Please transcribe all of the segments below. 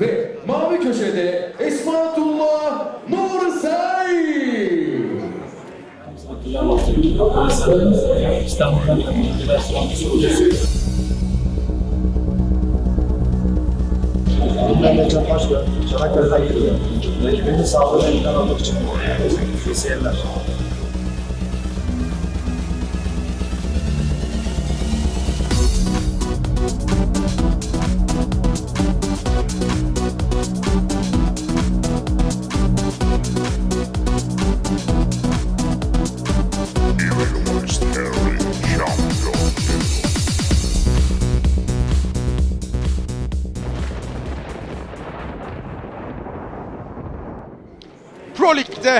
Ve mavi köşede Esmatullah Nursay. Mehmet Can Başkan, Çanakkale'den geliyor. Rakibinin sağlığına imkan almak için seyirler.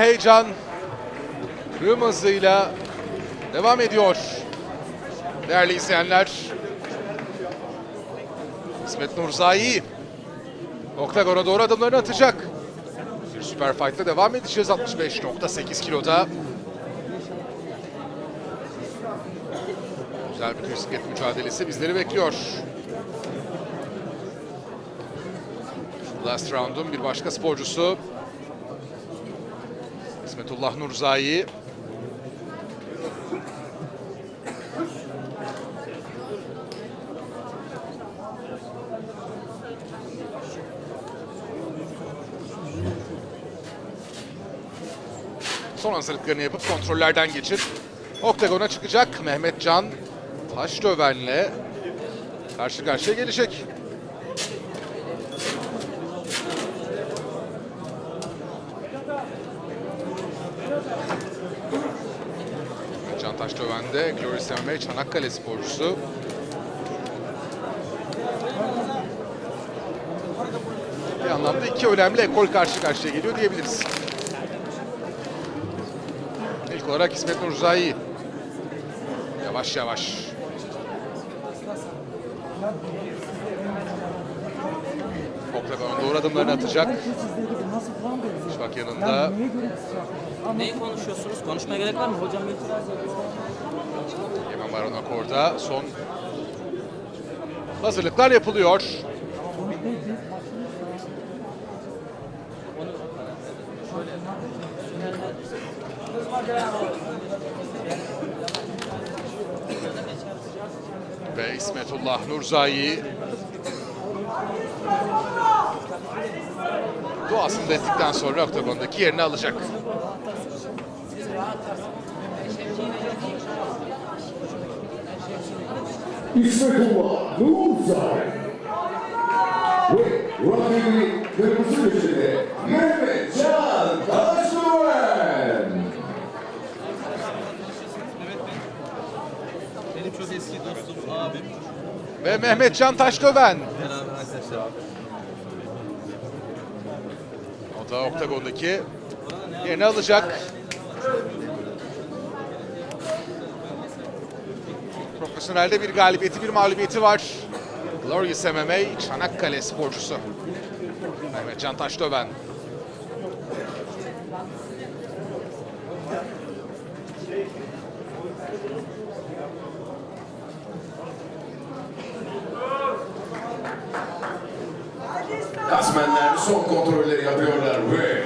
Heyecan kırmızıyla devam ediyor. Değerli izleyenler, İsmet Nurzai oktagona doğru adımlarını atacak. Bir süper fight'la devam edeceğiz 65.8 kiloda. Güzel bir bisiklet mücadelesi bizleri bekliyor. Last round'un bir başka sporcusu İsmetullah Nurzai. Son hazırlıklarını yapıp kontrollerden geçip oktagona çıkacak Mehmet Can Taşdöven'le karşı karşıya gelecek. Can Taşdöven'de MMA Çanakkale sporcusu. Bir anlamda iki önemli ekol karşı karşıya geliyor diyebiliriz. İlk olarak İsmet Nurzai. Yavaş yavaş. Oktagon'a doğru adımlarını atacak. Şafak yanında. Neyi konuşuyorsunuz? Konuşmaya gerek var mı? Hocam. Yemen Baron Akor'da son hazırlıklar yapılıyor. Ve İsmetullah Nurzai duasını da ettikten sonra oktagondaki yerini alacak. İsmetullah Nursay. Ve rakibi kırmızı köşede Mehmet Can Taşdöven. Benim çok eski dostum, abim. Ve Mehmet Can Taşdöven. O da oktagondaki yerini alacak. Profesyonelde bir galibiyeti, bir mağlubiyeti var. Glorious MMA Çanakkale sporcusu. Mehmet Can Taşdöven. Kasmenler son kontrolleri yapıyorlar ve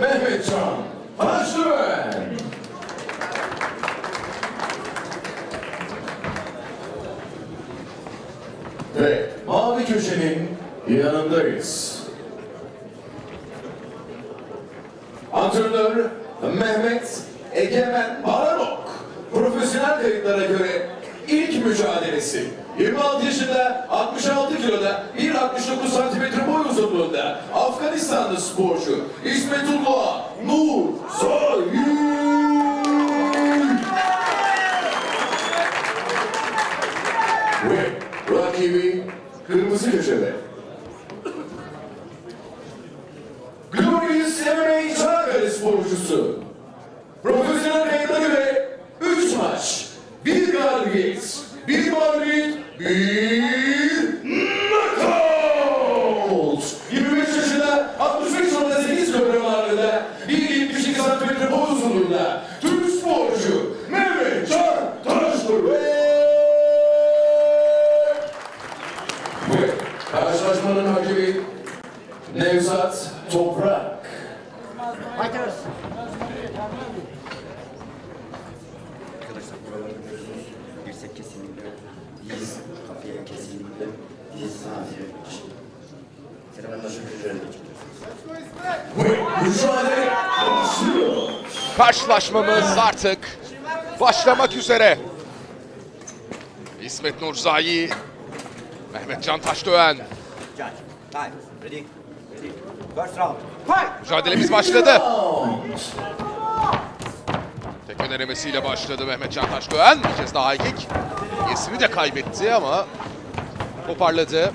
Mehmet Can Taşdöven. Ve mavi köşenin yanındayız. Antrenör Mehmet Egemen Baranok. Profesyonel kayıtlara göre ilk mücadelesi. 26 yaşında 66 kiloda 1.69 santimetre boy uzunluğunda Afganistanlı sporcu İsmetullah Nur Sayı. Ve rakibi kırmızı köşede. Glorious MMA Çanakkale sporcusu. Profesyonel kayıtlara göre 3 maç, 1 galibiyet, 1 mağlubiyet, 1 knockout. 25 yaşında 65 sonunda 8 kilogram ağırlığında 1.72 santimetre boy uzunluğunda Türk sporcu Mehmet Can Taşdöven. Karşılaşmanın hakemi Nevzat Toprak. Arkadaşlar buraları görüyorsunuz. Dirsek kesinlikle. Diz kafaya kesinlikle. Diz sadece başı. Seni ben başka hücrelere geçiriyorum. Ve mücadele başlıyor. Karşılaşmamız artık başlamak üzere. İsmet Nurzayi, Mehmet Can Taşdöğen. Judge, time, ready, ready. First round! Mücadelemiz başladı. Tekme denemesiyle başladı Mehmet Can Taşdöğen. Bir kez daha high kick. Yesini de kaybetti ama toparladı.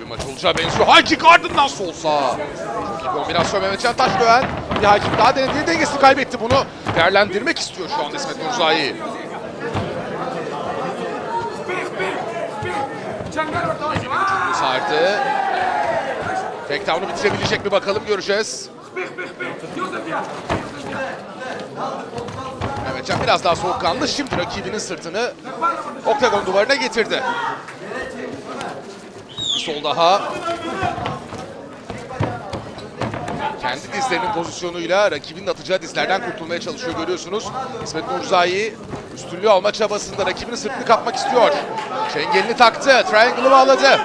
Bir maç olacağı benziyor. High kick ardından sol sağ. Çok iyi kombinasyon Mehmet Can Taşdöğen. Bir high daha denedi. Dengesini kaybetti bunu. Değerlendirmek istiyor şu an İsmet Nurzayi. Vücudunu sardı. Takedown'u bitirebilecek mi bakalım göreceğiz. Mehmetcan biraz daha soğukkanlı. Şimdi rakibinin sırtını oktagon duvarına getirdi. Bir sol daha. Kendi dizlerinin pozisyonuyla rakibinin atacağı dizlerden kurtulmaya çalışıyor görüyorsunuz. İsmet Nurzayi üstünlüğü alma çabasında rakibinin sırtını kapmak istiyor. Çengelini taktı. Triangle'ı bağladı.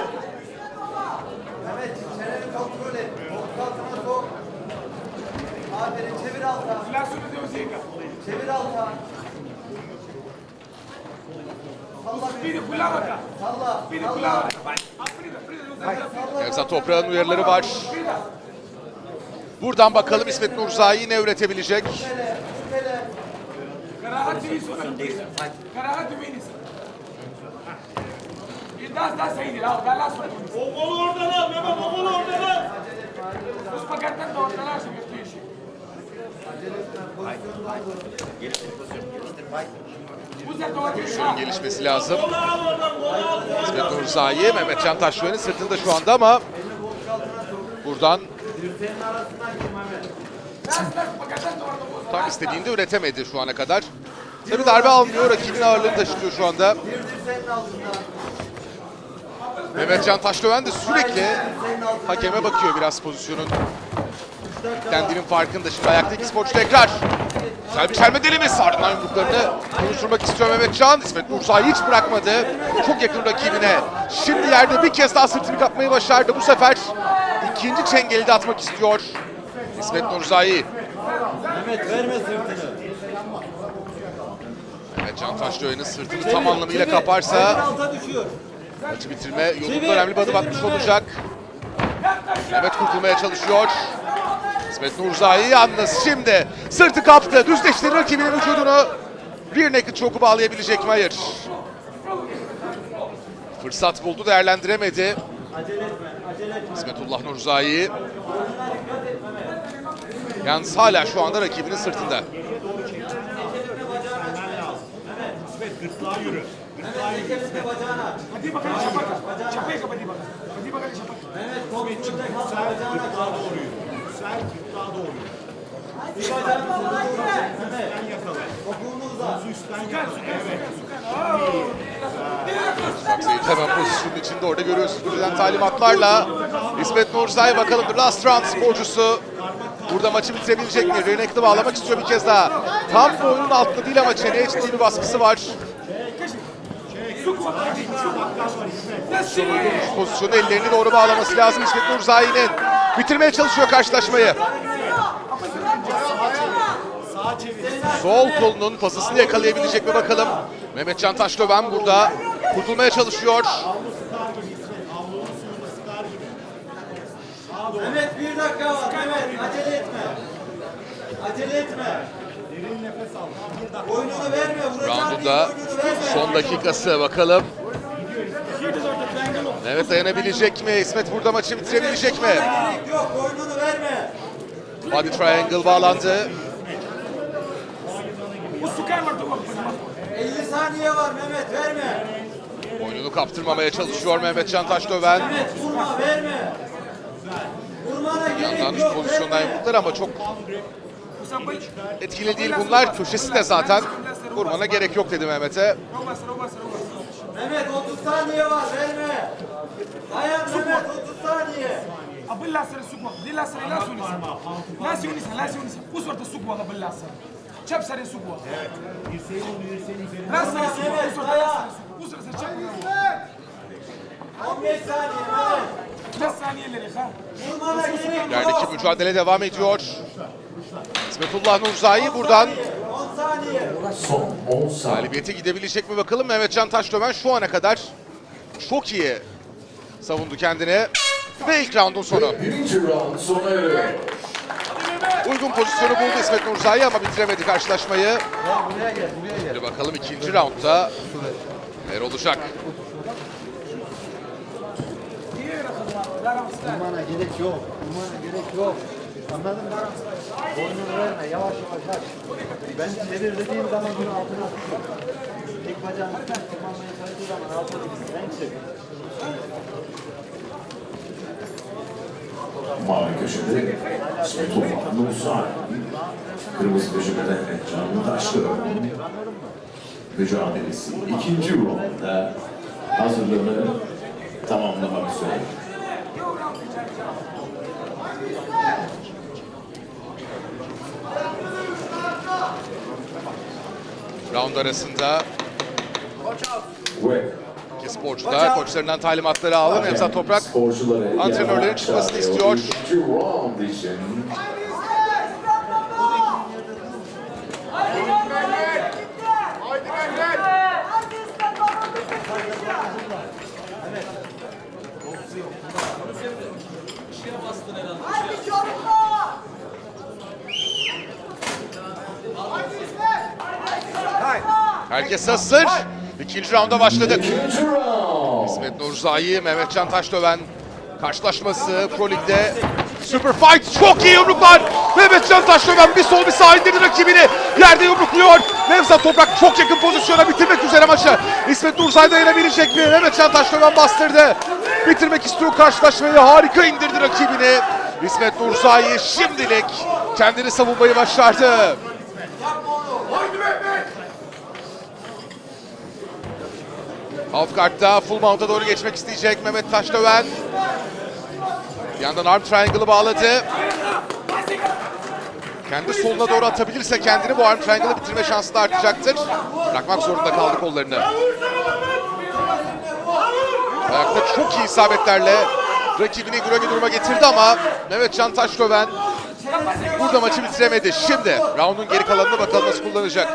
Nevzat Toprak'ın uyarıları var. Buradan bakalım İsmet Nurzayi ne üretebilecek? Mongol orada lan, Memo Mongol orada lan. Hakikaten de orada lan şimdi işi. Geliştir pozisyon, geliştir fight. Bu sefer doğru Pozisyonun gelişmesi lazım. İsmet Nurzayi, Mehmet Can Taşdöğen'in sırtında şu anda ama buradan tam istediğinde üretemedi şu ana kadar. Tabi darbe almıyor, rakibin ağırlığını taşıyor şu anda. Mehmet Can Taşdöğen de sürekli hakeme bakıyor biraz pozisyonun. Kendinin farkında. Şimdi ayaktaki sporcu tekrar. Güzel bir çelme denemesi ardından yumruklarını konuşturmak istiyor Mehmet Can. İsmet Nursa hiç bırakmadı. Çok yakın rakibine. Şimdi yerde bir kez daha sırtını kapmayı başardı. Bu sefer ikinci çengeli de atmak istiyor. İsmet Nurzai. Mehmet verme sırtını. Mehmet Can Taşdöğen'in sırtını tam anlamıyla kaparsa maçı bitirme yolunda önemli bir adım atmış olacak. Mehmet kurtulmaya çalışıyor. İsmet Nurzai yalnız şimdi sırtı kaptı. Düzleştirdi rakibinin vücudunu. Bir naked choke'u bağlayabilecek mi? Hayır. Fırsat buldu değerlendiremedi. İsmetullah Nurzai. Yalnız hala şu anda rakibinin sırtında. Hadi bakalım şapak. Şapaya kap hadi bakalım. Hadi. Bakalım şapak. Seyit hemen pozisyonun içinde. Orada görüyorsunuz verilen talimatlarla. İsmet Nurzai bakalım The Last Round sporcusu. Burada maçı bitirebilecek mi? Renekli bağlamak istiyor bir kez daha. Tam boyunun altında değil ama çeneye ciddi bir baskısı var. Pozisyonu ellerini doğru bağlaması lazım İsmet Nurzai'nin. Bitirmeye çalışıyor karşılaşmayı. Sol kolunun pasısını yakalayabilecek mi bakalım. Mehmet Can Taşdöven burada kurtulmaya çalışıyor. Mehmet bir dakika var Mehmet acele etme. Acele etme. Boynunu verme Round'un da son dakikası bakalım. Mehmet dayanabilecek mi? İsmet burada maçı bitirebilecek mi? Yok boynunu verme. Body triangle bağlandı. Bu sıkar mı dur 50 saniye var Mehmet verme. Oyununu kaptırmamaya çalışıyor Mehmet Can Taşdöven. Mehmet vurma verme. Vurmana gerek Yandan yok pozisyondan verme. yumruklar ama çok etkili değil bunlar. Köşesi de zaten Vurmana gerek yok dedi Mehmet'e. Mehmet 30 saniye var verme. Dayan Mehmet 30 saniye. بالله سر السوق بالله سر لا سونيسا لا سونيسا لا سونيسا وصورة السوق والله بالله سر شاب سر السوق والله لا سر السوق وصورة لا سر السوق وصورة سر شاب 15 saniye Mehmet. لا ثانية اللي خان Vurmana gerek yok. Yerdeki mücadele devam ediyor. İsmetullah Nurzai buradan 10 saniye. Son 10 saniye. galibiyete gidebilecek mi bakalım. Mehmetcan Taşdömen şu ana kadar çok iyi savundu kendini. Ve ilk roundun sonu. Birinci round sona eriyor. Uygun pozisyonu buldu İsmet Nurzai ama bitiremedi karşılaşmayı. Şimdi bakalım ikinci roundda neler olacak. Vurmana gerek yok. Vurmana gerek yok. Anladın mı? Boynunu verme. Yavaş yavaş aç. Ben çevir dediğim zaman bunu altına tutuyorum. Tek bacağını ters tırmanmaya çalıştığı zaman altına tutuyorum. Ben çevir. Mavi köşede İsmetullah Nursay. Kırmızı köşede de Can Taşkıran. Mücadelesi ikinci roundda hazırlığını tamamlamak üzere. Round arasında Ve iki sporcu da koçlarından talimatları aldı. Nevzat Toprak antrenörlerin çıkmasını istiyor. Herkes hazır. İkinci rounda başladık. İsmet Nurzai, Mehmetcan Taşdöven karşılaşması Pro Lig'de Super Fight çok iyi yumruklar. Mehmetcan Taşdöven bir sol bir sağ indirdi rakibini. Yerde yumrukluyor. Nevzat Toprak çok yakın pozisyona bitirmek üzere maçı. İsmet Nurzai dayanabilecek mi? Mehmetcan Taşdöven bastırdı. Bitirmek istiyor karşılaşmayı. Harika indirdi rakibini. İsmet Nurzai şimdilik kendini savunmayı başardı. Alt kartta full mount'a doğru geçmek isteyecek Mehmet Taşdöven. Bir yandan arm triangle'ı bağladı. Kendi soluna doğru atabilirse kendini bu arm triangle'ı bitirme şansı da artacaktır. Bırakmak zorunda kaldı kollarını. Ayakta çok iyi isabetlerle rakibini güre duruma getirdi ama Mehmet Can Taşdöven burada maçı bitiremedi. Şimdi round'un geri kalanını bakalım nasıl kullanacak.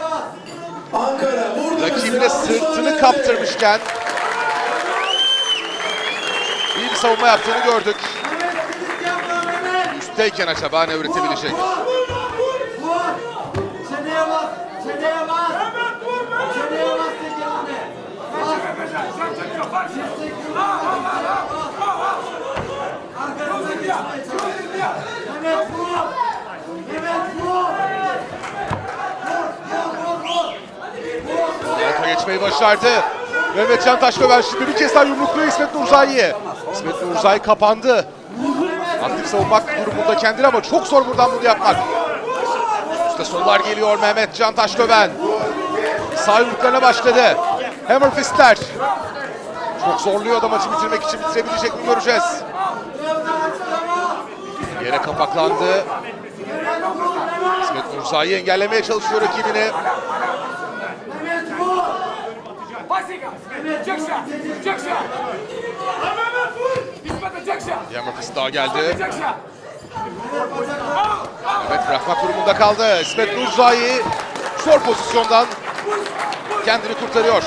Ankara Rakibine sırtını kaptırmışken iyi bir savunma yaptığını gördük. Mehmet Mehmet. Üstteyken acaba ne üretebilecek? Vur. Çeneye bas. Çeneye Alta geçmeyi başardı. Mehmet Can Taşdöven şimdi bir kez daha yumrukluyor İsmet Nurzai'yi. İsmet Nurzai kapandı. Aktif savunmak durumunda kendini ama çok zor buradan bunu yapmak. İşte sollar geliyor Mehmet Can Taşdöven. Sağ yumruklarına başladı. Hammer fistler. Çok zorluyor da maçı bitirmek için bitirebilecek mi göreceğiz. Yere kapaklandı. İsmet Nurzai engellemeye çalışıyor rakibini. Diamortis daha geldi. Evet bırakmak durumunda kaldı. İsmet Nurzai zor pozisyondan kendini kurtarıyor.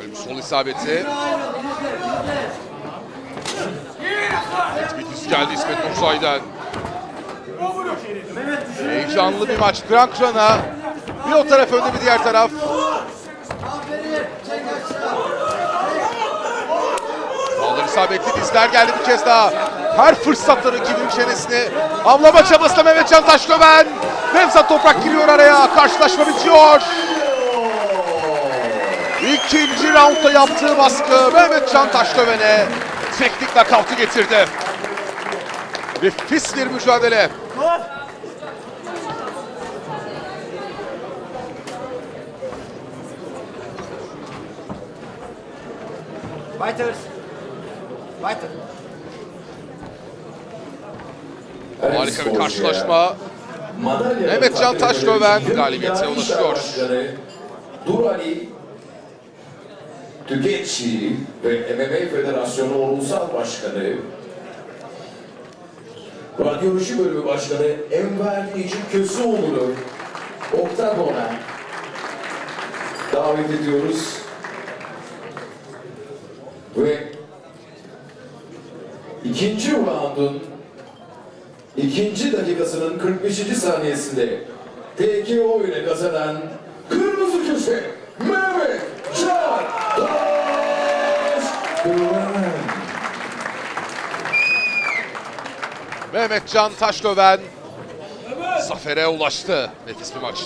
Böyle sol isabeti. Evet bir düz geldi İsmet Nurzai'den. Heyecanlı bir maç. Kran Kran'a bir o taraf önde bir diğer taraf. Sağlar isabetli dizler geldi bir kez daha. Her fırsatta rakibin çenesini avlama çabasıyla Mehmetcan Taşdöven. Nevzat Toprak giriyor araya. Karşılaşma bitiyor. İkinci roundda yaptığı baskı Mehmetcan Taşdöven'e teknik nakavtı getirdi. Nefis bir mücadele. Fighters. Fighter. Harika bir karşılaşma. Mehmet Can Taşdöven galibiyete ulaşıyor. Durali Tüketici ve MMA Federasyonu Ulusal Başkanı Radyoloji Bölümü Başkanı Enver Necip Köseoğlu'nu Oktagon'a davet ediyoruz. Ve ikinci roundun ikinci dakikasının 45. saniyesinde TKO ile kazanan kırmızı köşe Mehmet Can. Mehmet Can Taşdöven zafere ulaştı. Nefis bir maç.